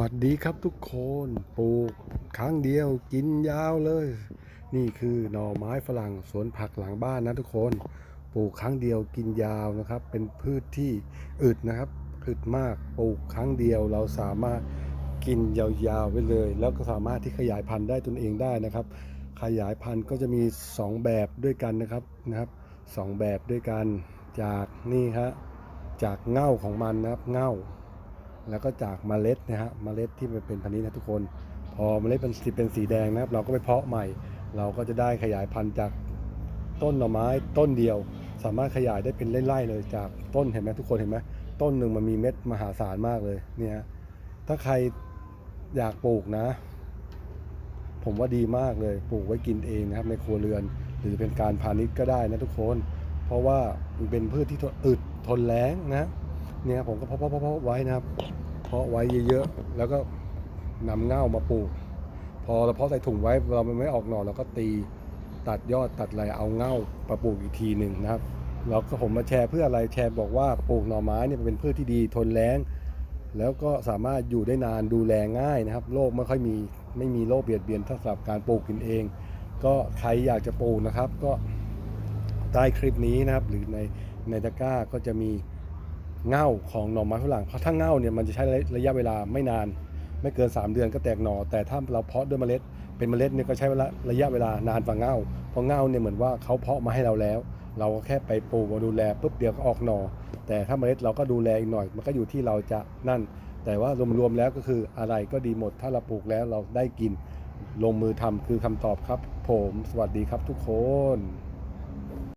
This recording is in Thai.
วัสดีครับทุกคนปลูกครั้งเดียวกินยาวเลย นี่คือหน่อไม้ฝรั่งสวนผักหลังบ้านนะทุกคนปลูกครั้งเดียวกินยาวนะครับ เป็นพืชที่อึดนะครับอึดมากปลูกครั้งเดียวเราสามารถกินยาวๆไปเลย แล้วก็สามารถที่ขยายพันธุ์ได้ตนเองได้นะครับ ขยายพันธุ์ก็จะมี 2 แบบด้วยกันนะครับนะครับสองแบบด้วยกันจากนี่ฮะจากเง่าของมันนะครับเง่า แล้วก็จากเมล็ดนะฮะเมล็ดที่มันเป็นพันธุ์นี้นะทุกคน พอเมล็ดเป็นสีเป็นสีแดงนะครับ เราก็ไปเพาะใหม่ เราก็จะได้ขยายพันธุ์จากต้นหน่อไม้ต้นเดียว สามารถขยายได้เป็นไร่ๆเลยจากต้นเห็นไหมทุกคนเห็นไหมต้นหนึ่งมันมีเม็ดมหาศาลมากเลยเนี่ยถ้าใครอยากปลูกนะ ผมว่าดีมากเลยปลูกไว้กินเองนะครับ ในครัวเรือน หรือเป็นการพาณิชย์ก็ได้นะทุกคน เพราะว่ามันเป็นพืชที่อึดทนแล้งนะ เนี่ยผมก็เพาะเพาะเพาะไว้นะครับเพาะไว้เยอะๆแล้วก็นำเง่ามาปลูก พอเราเพาะใส่ถุงไว้เราไม่ออกหน่อเราก็ตีตัดยอดตัดอะไรเอาเง่ามาปลูกอีกทีหนึ่งนะครับเราก็ผมมาแชร์เพื่ออะไรแชร์บอกว่าปลูกหน่อไม้เนี่ยเป็นพืชที่ดีทนแล้งแล้วก็สามารถอยู่ได้นานดูแลง่ายนะครับโรคไม่ค่อยมีไม่มีโรคเบียดเบียนถ้าสำหรับการปลูกกินเอง ก็ใครอยากจะปลูกนะครับ ก็ใต้คลิปนี้นะครับ หรือในในตะกร้าก็จะมี เง่าของหน่อไม้ฝรั่งเพราะถ้าเง่าเนี่ยมันจะใช้ระยะเวลาไม่นาน ไม่เกิน 3 เดือนก็แตกหน่อ แต่ถ้าเราเพาะด้วยเมล็ด เป็นเมล็ดเนี่ยก็ใช้ระยะเวลานานกว่าเง่าเพราะเง่าเนี่ยเหมือนว่าเขาเพาะมาให้เราแล้ว เราก็แค่ไปปลูกมาดูแลปุ๊บเดียวก็ออกหน่อ แต่ถ้าเมล็ดเราก็ดูแลอีกหน่อย มันก็อยู่ที่เราจะนั่น แต่ว่ารวมๆแล้วก็คืออะไรก็ดีหมด ถ้าเราปลูกแล้วเราได้กิน ลงมือทำคือคำตอบครับ ผม สวัสดีครับทุกคน